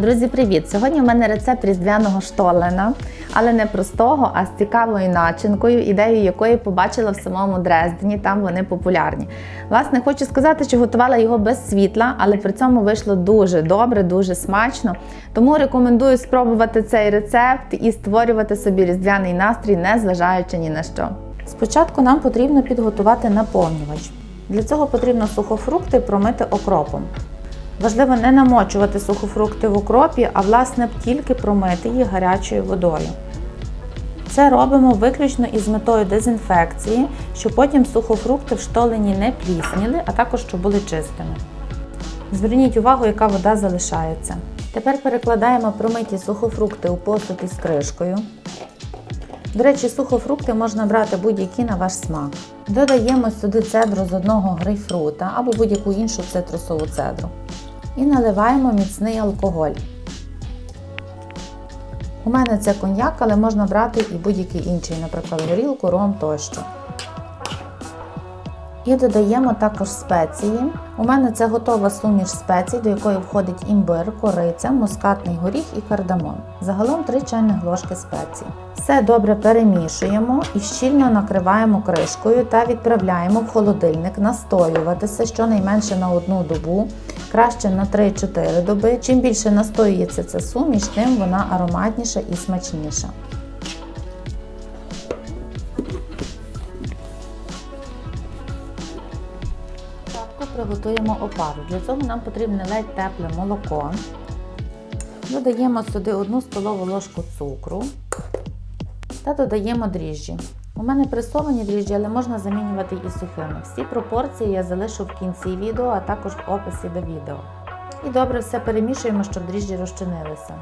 Друзі, привіт! Сьогодні в мене рецепт різдвяного штолена, але не простого, а з цікавою начинкою, ідею якої побачила в самому Дрездені, там вони популярні. Власне, хочу сказати, що готувала його без світла, але при цьому вийшло дуже добре, дуже смачно. Тому рекомендую спробувати цей рецепт і створювати собі різдвяний настрій, не зважаючи ні на що. Спочатку нам потрібно підготувати наповнювач. Для цього потрібно сухофрукти промити окропом. Важливо не намочувати сухофрукти в окропі, а власне тільки промити їх гарячою водою. Це робимо виключно із метою дезінфекції, щоб потім сухофрукти в штолені не плісніли, а також щоб були чистими. Зверніть увагу, яка вода залишається. Тепер перекладаємо промиті сухофрукти у посуд із кришкою. До речі, сухофрукти можна брати будь-які на ваш смак. Додаємо сюди цедру з одного грейпфрута або будь-яку іншу цитрусову цедру. І наливаємо міцний алкоголь. У мене це коньяк, але можна брати і будь-який інший, наприклад, горілку, ром тощо. І додаємо також спеції. У мене це готова суміш спецій, до якої входить імбир, кориця, мускатний горіх і кардамон. Загалом 3 чайних ложки спецій. Все добре перемішуємо і щільно накриваємо кришкою та відправляємо в холодильник настоюватися щонайменше на одну добу, краще на 3-4 доби. Чим більше настоюється ця суміш, тим вона ароматніша і смачніша. Приготуємо опару. Для цього нам потрібне ледь тепле молоко. Додаємо сюди 1 столову ложку цукру та додаємо дріжджі. У мене пресовані дріжджі, але можна замінювати і сухими. Всі пропорції я залишу в кінці відео, а також в описі до відео. І добре все перемішуємо, щоб дріжджі розчинилися.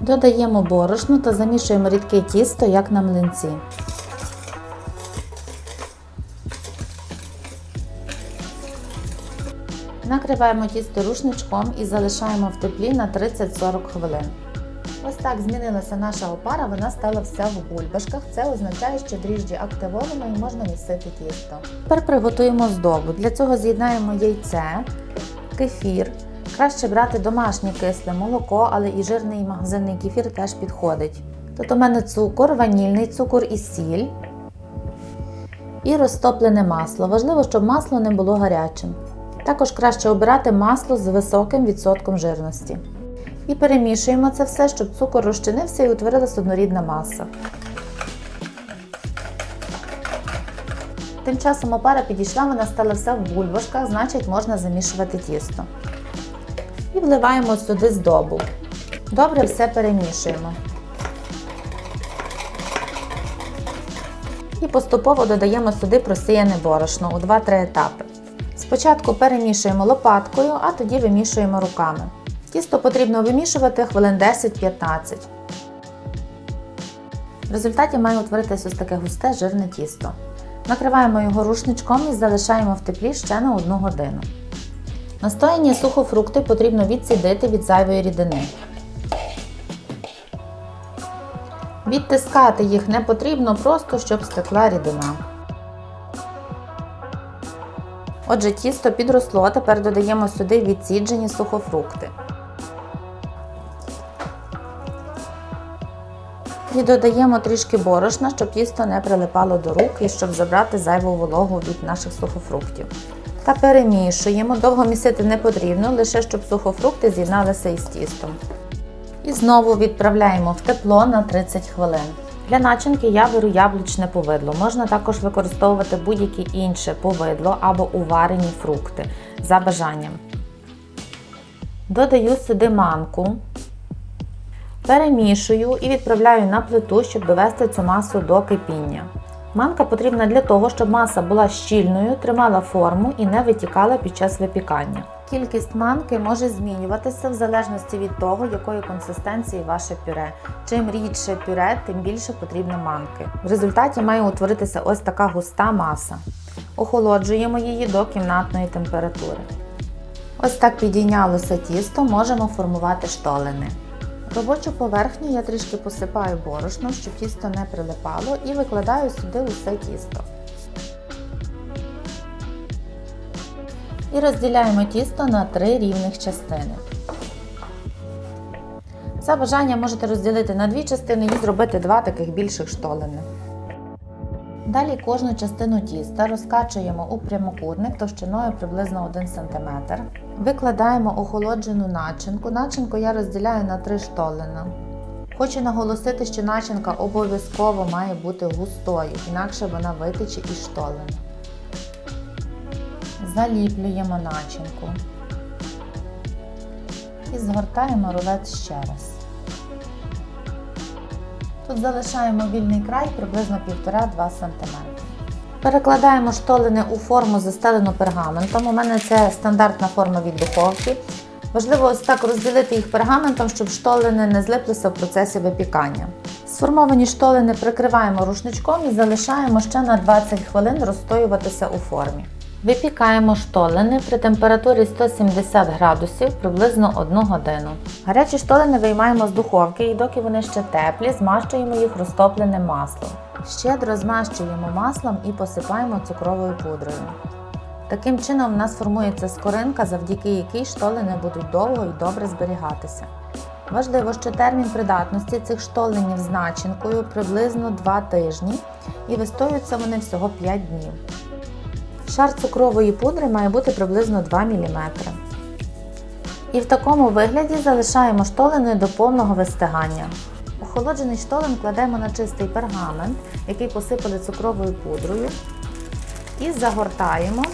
Додаємо борошно та замішуємо рідке тісто, як на млинці. Накриваємо тісто рушничком і залишаємо в теплі на 30-40 хвилин. Ось так змінилася наша опара, вона стала вся в бульбашках. Це означає, що дріжджі активовано і можна місити тісто. Тепер приготуємо здобу. Для цього з'єднаємо яйце, кефір. Краще брати домашнє кисле молоко, але і жирний магазинний кефір теж підходить. Тут у мене цукор, ванільний цукор і сіль. І розтоплене масло. Важливо, щоб масло не було гарячим. Також краще обирати масло з високим відсотком жирності. І перемішуємо це все, щоб цукор розчинився і утворилась однорідна маса. Тим часом опара підійшла, вона стала вся в бульбашках, значить можна замішувати тісто. І вливаємо сюди здобу. Добре все перемішуємо. І поступово додаємо сюди просіяне борошно у 2-3 етапи. Спочатку перемішуємо лопаткою, а тоді вимішуємо руками. Тісто потрібно вимішувати хвилин 10-15. В результаті має утворитися ось таке густе жирне тісто. Накриваємо його рушничком і залишаємо в теплі ще на 1 годину. Настояні сухофрукти потрібно відсідити від зайвої рідини. Відтискати їх не потрібно, просто щоб стекла рідина. Отже, тісто підросло, тепер додаємо сюди відсіджені сухофрукти. І додаємо трішки борошна, щоб тісто не прилипало до рук і щоб забрати зайву вологу від наших сухофруктів. Та перемішуємо, довго місити не потрібно, лише щоб сухофрукти з'єдналися із тістом. І знову відправляємо в тепло на 30 хвилин. Для начинки я беру яблучне повидло. Можна також використовувати будь-яке інше повидло або уварені фрукти за бажанням. Додаю сюди манку, перемішую і відправляю на плиту, щоб довести цю масу до кипіння. Манка потрібна для того, щоб маса була щільною, тримала форму і не витікала під час випікання. Кількість манки може змінюватися в залежності від того, якої консистенції ваше пюре. Чим рідше пюре, тим більше потрібно манки. В результаті має утворитися ось така густа маса. Охолоджуємо її до кімнатної температури. Ось так підійнялося тісто, можемо формувати штолени. Робочу поверхню я трішки посипаю борошном, щоб тісто не прилипало, і викладаю сюди усе тісто. І розділяємо тісто на три рівних частини. За бажанням можете розділити на дві частини і зробити два таких більших штолени. Далі кожну частину тіста розкачуємо у прямокутник товщиною приблизно 1 см. Викладаємо охолоджену начинку. Начинку я розділяю на три штолена. Хочу наголосити, що начинка обов'язково має бути густою, інакше вона витече із штолена. Заліплюємо начинку і згортаємо рулет ще раз. Тут залишаємо вільний край приблизно 1,5-2 см. Перекладаємо штолини у форму застелену пергаментом. У мене це стандартна форма від духовки. Важливо ось так розділити їх пергаментом, щоб штолини не злиплися в процесі випікання. Сформовані штолини прикриваємо рушничком і залишаємо ще на 20 хвилин розстоюватися у формі. Випікаємо штолини при температурі 170 градусів приблизно 1 годину. Гарячі штолини виймаємо з духовки і доки вони ще теплі, змащуємо їх розтопленим маслом. Щедро змащуємо маслом і посипаємо цукровою пудрою. Таким чином у нас формується скоринка, завдяки якій штолини будуть довго і добре зберігатися. Важливо, що термін придатності цих штоленів з начинкою приблизно 2 тижні і вистоюються вони всього 5 днів. Шар цукрової пудри має бути приблизно 2 мм. І в такому вигляді залишаємо штолени до повного вистигання. Охолоджений штолен кладемо на чистий пергамент, який посипали цукровою пудрою, і загортаємо.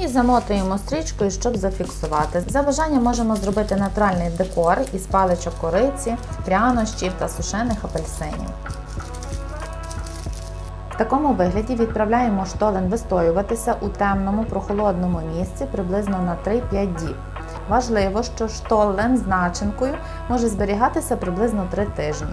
І замотуємо стрічкою, щоб зафіксувати. За бажанням можемо зробити натуральний декор із паличок кориці, прянощів та сушених апельсинів. В такому вигляді відправляємо штолен вистоюватися у темному прохолодному місці приблизно на 3-5 діб. Важливо, що штолен з начинкою може зберігатися приблизно 3 тижні.